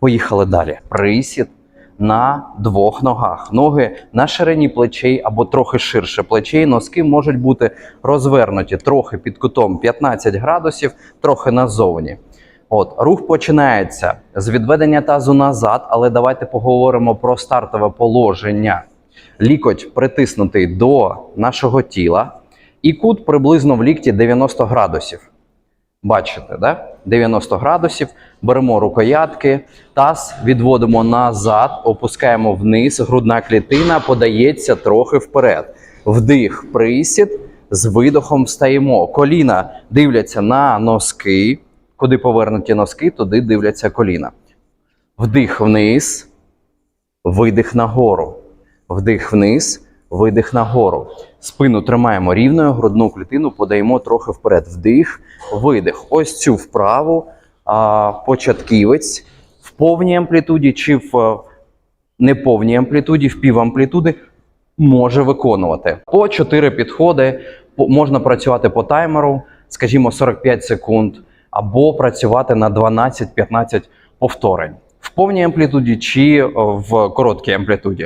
Поїхали далі. Присід на двох ногах. Ноги на ширині плечей або трохи ширше плечей. Носки можуть бути розвернуті трохи під кутом 15 градусів, трохи назовні. От рух починається з відведення тазу назад, але давайте поговоримо про стартове положення. Лікоть притиснутий до нашого тіла, і кут приблизно в лікті 90 градусів. Бачите, да? 90 градусів. Беремо рукоятки, таз відводимо назад, опускаємо вниз, грудна клітина подається трохи вперед. Вдих, присід, з видохом встаємо. Коліна дивляться на носки. Куди повернуті носки, туди дивляться коліна. Вдих вниз, видих нагору. Вдих вниз, видих нагору. Спину тримаємо рівною, грудну клітину подаємо трохи вперед. Вдих, видих. Ось цю вправу а, початківець в повній амплітуді чи в е, неповній амплітуді, в півамплітуди може виконувати. По 4 підходи можна працювати по таймеру, скажімо, 45 секунд, або працювати на 12-15 повторень. В повній амплітуді чи е, в короткій амплітуді.